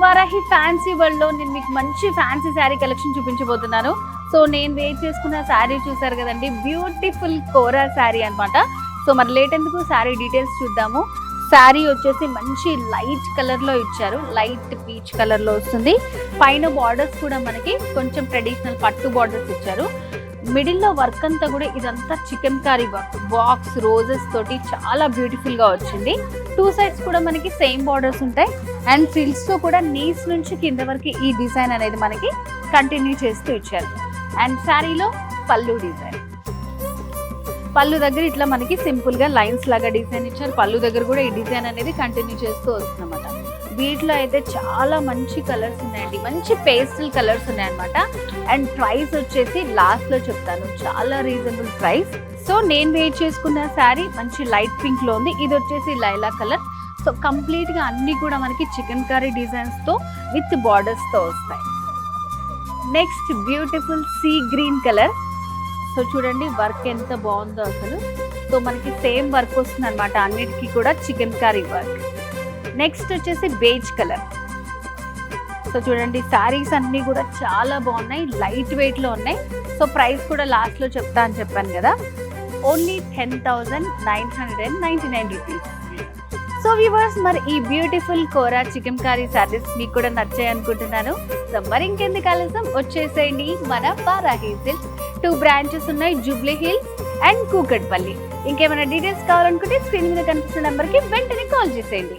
Fancy వరల్డ్లో నేను మీకు మంచి ఫ్యాన్సీ శారీ కలెక్షన్ చూపించబోతున్నాను. సో నేను వెయిట్ చేసుకున్న శారీ చూసారు కదండి. బ్యూటిఫుల్ కోరా శారీ అన్నమాట. సో మరి లేట్ ఎందుకు శారీ డీటెయిల్స్ చూద్దాము. శారీ వచ్చేసి మంచి లైట్ కలర్లో ఇచ్చారు. లైట్ పీచ్ కలర్లో వస్తుంది. పైన బార్డర్స్ కూడా మనకి కొంచెం ట్రెడిషనల్ పట్టు బార్డర్స్ ఇచ్చారు. మిడిల్లో వర్క్ అంతా కూడా ఇదంతా chikankari work box roses తోటి చాలా బ్యూటిఫుల్గా వచ్చింది. టూ సైడ్స్ కూడా మనకి సేమ్ బార్డర్స్ ఉంటాయి. అండ్ ఫ్రిల్స్తో కూడా నీస్ నుంచి కింద వరకు ఈ డిజైన్ అనేది మనకి కంటిన్యూ చేస్తూ ఇచ్చారు. అండ్ శారీలో పళ్ళు డిజైన్ పళ్ళు దగ్గర ఇట్లా మనకి సింపుల్గా లైన్స్ లాగా డిజైన్ ఇచ్చారు. పళ్ళు దగ్గర కూడా ఈ డిజైన్ అనేది కంటిన్యూ చేస్తూ వస్తుందన్నమాట. వీటిలో అయితే చాలా మంచి కలర్స్ ఉన్నాయండి. మంచి పేస్టల్ కలర్స్ ఉన్నాయన్నమాట. అండ్ ప్రైస్ వచ్చేసి లాస్ట్లో చెప్తాను. చాలా రీజనబుల్ ప్రైస్ సో నేను వెయిట్ చేసుకున్న శారీ మంచి లైట్ పింక్లో ఉంది. ఇది వచ్చేసి లైలా కలర్. సో కంప్లీట్గా అన్ని కూడా మనకి చికెన్ కర్రీ డిజైన్స్తో విత్ బార్డర్స్తో వస్తాయి. Next beautiful sea green colour so చూడండి వర్క్ ఎంత బాగుందో అసలు. సో మనకి సేమ్ వర్క్ వస్తుంది అనమాట అన్నిటికీ కూడా చికెన్ కర్రీ వర్క్ నెక్స్ట్ వచ్చేసి బేజ్ కలర్ సో చూడండి శారీస్ అన్నీ కూడా చాలా బాగున్నాయి లైట్ వెయిట్లో ఉన్నాయి. సో ప్రైస్ కూడా లాస్ట్లో చెప్తా అని చెప్పాను కదా. Only ten thousand nine hundred and ninety nine rupees so viewers మరి ఈ బ్యూటిఫుల్ కోరా చికెన్ కర్రీ సారీస్ మీకు కూడా నచ్చాయి అనుకుంటున్నాను. సో మరి ఇంకెందుకు ఆలస్యం? వచ్చేసేయండి మన బారాహి సిల్క్ టూ బ్రాంచెస్ ఉన్నాయి జూబ్లీ హిల్స్ అండ్ కూకట్పల్లి ఇంకేమైనా డీటెయిల్స్ కావాలనుకుంటే స్క్రీన్ మీద కనిపిస్తున్న నెంబర్కి వెంటనే కాల్ చేసేయండి.